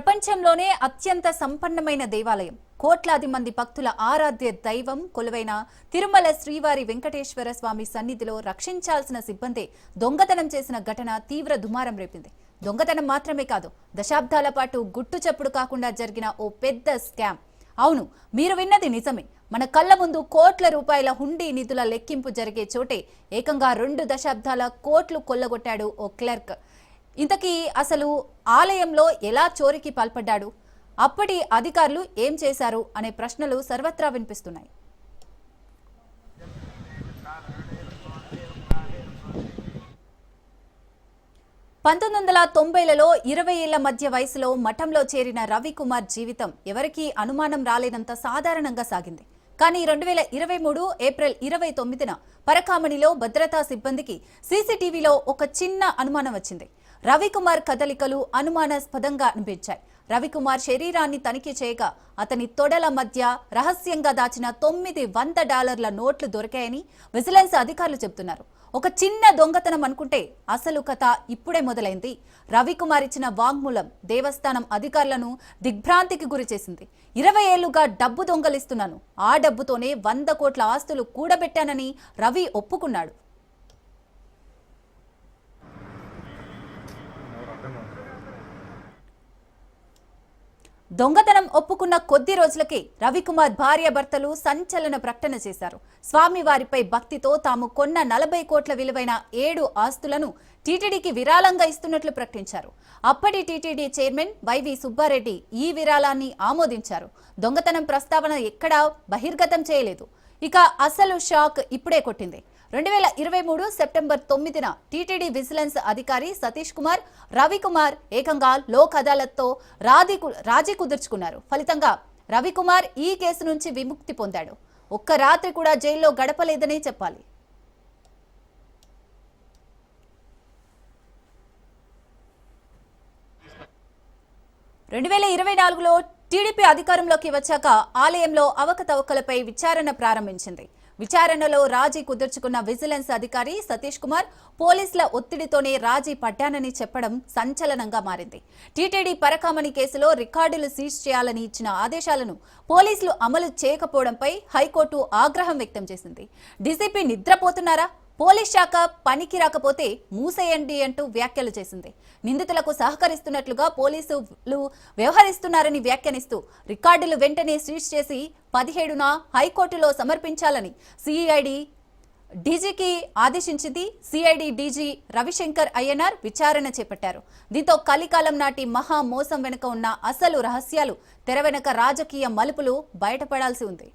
ప్రపంచంలోనే అత్యంత సంపన్నమైన దేవాలయం. కోట్లాది మంది భక్తుల ఆరాధ్య దైవం కొలువైన తిరుమల శ్రీవారి వెంకటేశ్వర స్వామి సన్నిధిలో రక్షించాల్సిన సిబ్బంది దొంగతనం చేసిన ఘటన తీవ్ర దుమారం రేపింది. దొంగతనం మాత్రమే కాదు దశాబ్దాల పాటు గుట్టు చప్పుడు కాకుండా జరిగిన ఓ పెద్ద స్కామ్. అవును మీరు విన్నది నిజమే. మన కళ్ళ ముందు కోట్ల రూపాయల హుండీ నిధుల లెక్కింపు జరిగే చోటే ఏకంగా రెండు దశాబ్దాల కోట్లు కొల్లగొట్టాడు ఓ క్లర్క్. ఇంతకీ అసలు ఆలయంలో ఎలా చోరీకి పాల్పడ్డాడు? అప్పటి అధికారులు ఏం చేశారు? అనే ప్రశ్నలు సర్వత్రా వినిపిస్తున్నాయి. పంతొమ్మిది వందల తొంభైలలో ఇరవై ఏళ్ళ మధ్య వయసులో మఠంలో చేరిన రవికుమార్ జీవితం ఎవరికీ అనుమానం రాలేనంత సాధారణంగా సాగింది. కానీ రెండు వేల ఇరవై మూడు ఏప్రిల్ ఇరవై తొమ్మిదిన పరకామణిలో భద్రతా సిబ్బందికి సీసీటీవీలో ఒక చిన్న అనుమానం వచ్చింది. రవికుమార్ కదలికలు అనుమానాస్పదంగా అనిపించాయి. రవికుమార్ శరీరాన్ని తనిఖీ చేయగా అతని తొడల మధ్య రహస్యంగా దాచిన తొమ్మిది వంద డాలర్ల నోట్లు దొరికాయని విజిలెన్స్ అధికారులు చెబుతున్నారు. ఒక చిన్న దొంగతనం అనుకుంటే అసలు కథ ఇప్పుడే మొదలైంది. రవికుమార్ ఇచ్చిన వాంగ్మూలం దేవస్థానం అధికారులను దిగ్భ్రాంతికి గురి చేసింది. ఇరవై ఏళ్ళుగా డబ్బు దొంగలిస్తున్నాను. ఆ డబ్బుతోనే వంద కోట్ల ఆస్తులు కూడబెట్టానని రవి ఒప్పుకున్నాడు. దొంగతనం ఒప్పుకున్న కొద్ది రోజులకే రవికుమార్ భార్యాభర్తలు సంచలన ప్రకటన చేశారు. స్వామివారిపై భక్తితో తాము కొన్న నలభై కోట్ల విలువైన ఏడు ఆస్తులను టీటీడీకి విరాళంగా ఇస్తున్నట్లు ప్రకటించారు. అప్పటి టీటీడీ చైర్మన్ వైవి సుబ్బారెడ్డి ఈ విరాళాన్ని ఆమోదించారు. దొంగతనం ప్రస్తావన ఎక్కడా బహిర్గతం చేయలేదు. ఇక అసలు షాక్ ఇప్పుడే కొట్టింది. రెండు వేల ఇరవై మూడు సెప్టెంబర్ తొమ్మిదిన టీటీడీ విజిలెన్స్ అధికారి సతీష్ కుమార్ రవికుమార్ ఏకంగా లోక్ అదాలత్తో రాజీ కు- రాజీ కుదుర్చుకున్నారు. ఫలితంగా రవికుమార్ ఈ కేసు నుంచి విముక్తి పొందాడు. ఒక్క రాత్రి కూడా జైల్లో గడపలేదనే చెప్పాలి. రెండు వేల ఇరవై నాలుగులో టీడీపీ అధికారంలోకి వచ్చాక ఆలయంలో అవకతవకలపై విచారణ ప్రారంభించింది. విచారణలో రాజీ కుదుర్చుకున్న విజిలెన్స్ అధికారి సతీష్ కుమార్ పోలీసుల ఒత్తిడితోనే రాజీ పడ్డానని చెప్పడం సంచలనంగా మారింది. టీటీడీ పరకామణి కేసులో రికార్డులు సీజ్ చేయాలని ఇచ్చిన ఆదేశాలను పోలీసులు అమలు చేయకపోవడంపై హైకోర్టు ఆగ్రహం వ్యక్తం చేసింది. డీసీపీ నిద్రపోతున్నారా? పోలీస్ శాఖ పనికి రాకపోతే మూసేయండి అంటూ వ్యాఖ్యలు చేసింది. నిందితులకు సహకరిస్తున్నట్లుగా పోలీసులు వ్యవహరిస్తున్నారని వ్యాఖ్యానిస్తూ రికార్డులు వెంటనే సీజ్ చేసి పదిహేడున హైకోర్టులో సమర్పించాలని సిఐడి డీజీకి ఆదేశించింది. సిఐడి డీజీ రవిశంకర్ అయ్యనార్ విచారణ చేపట్టారు. దీంతో కలికాలం నాటి మహా మోసం వెనుక ఉన్న అసలు రహస్యాలు తెర వెనుక రాజకీయ మలుపులు బయటపడాల్సి ఉంది.